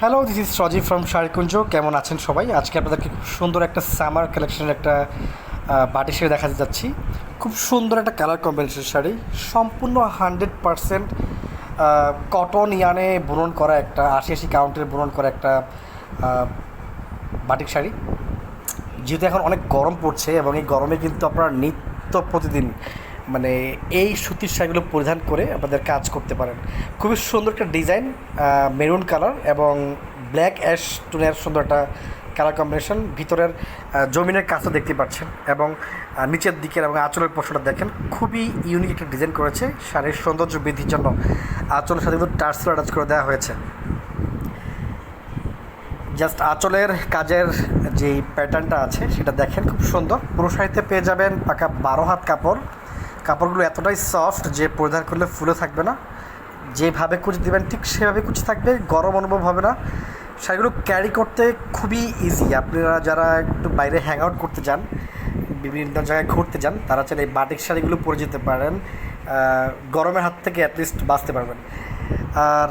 Hello this is Sajib from Sharikunja কেমন আছেন সবাই? আজকে আপনাদেরকে খুব সুন্দর একটা সামার কালেকশনের একটা বাটি শাড়ি দেখাতে যাচ্ছি। খুব সুন্দর একটা কালার কম্বিনেশন শাড়ি। সম্পূর্ণ হান্ড্রেড পারসেন্ট কটন ইয়ানে বুনন করা একটা, আশি আশি কাউন্টের বুনন করা একটা বাটিক শাড়ি। যেহেতু এখন অনেক গরম পড়ছে এবং এই গরমে কিন্তু আপনারা নিত্য প্রতিদিন মানে এই সুতির শাড়িগুলো পরিধান করে আপনাদের কাজ করতে পারেন। খুবই সুন্দর একটা ডিজাইন মেরুন কালার এবং ব্ল্যাক অ্যাশ টোনের সুন্দর একটা কালার কম্বিনেশন। ভিতরের জমিনের কাজটা দেখতে পাচ্ছেন এবং নিচের দিকের এবং আঁচলের পোর্শনটা দেখেন। খুবই ইউনিক একটা ডিজাইন করেছে। শাড়ির সৌন্দর্য বৃদ্ধির জন্য আঁচলের সাথে কিন্তু টার্সেল অ্যাটাচ করে দেওয়া হয়েছে। জাস্ট আঁচলের কাজের যে প্যাটার্নটা আছে, সেটা দেখেন, খুব সুন্দর। পুরো পেয়ে যাবেন পাকা বারো হাত কাপড়। কাপড়গুলো এতটাই সফট যে পরিধান করলে ফুলে থাকবে না। যেভাবে কুচি দেবেন, ঠিক সেভাবে কুচি থাকবে, গরম অনুভব হবে না। শাড়িগুলো ক্যারি করতে খুবই ইজি আপনারা যারা একটু বাইরে হ্যাং আউট করতে যান, বিভিন্ন জায়গায় ঘুরতে যান, তারা চাইলে এই বাটিক শাড়িগুলো পরে যেতে পারেন। গরমের হাত থেকে অ্যাটলিস্ট বাঁচতে পারবেন। আর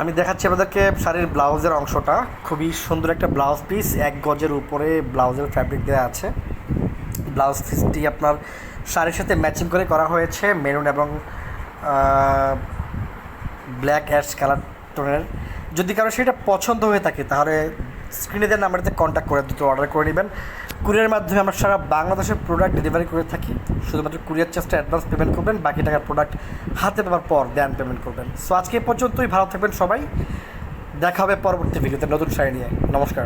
আমি দেখাচ্ছি আপনাদেরকে শাড়ির ব্লাউজের অংশটা। খুবই সুন্দর একটা ব্লাউজ পিস এক গজের উপরে ব্লাউজের ফ্যাব্রিক দেওয়া আছে। ব্লাউজ পিসটি আপনার শাড়ির সাথে ম্যাচিং করে করা হয়েছে, মেরুন এবং ব্ল্যাক অ্যাশ কালার টোনের। যদি কারও সেটা পছন্দ হয়ে থাকে, তাহলে স্ক্রিনে দেওয়ার নাম্বারতে কন্ট্যাক্ট করে দুটো অর্ডার করে নেবেন। কুরিয়ার মাধ্যমে আমরা সারা বাংলাদেশের প্রোডাক্ট ডেলিভারি করে থাকি। শুধুমাত্র কুরিয়ার চার্জটা অ্যাডভান্স পেমেন্ট করবেন, বাকি টাকার প্রোডাক্ট হাতে পাওয়ার পর দেন পেমেন্ট করবেন। সো আজকে পর্যন্তই, ভালো থাকবেন সবাই। দেখা হবে পরবর্তী ভিডিওতে নতুন শাড়ি নিয়ে। নমস্কার।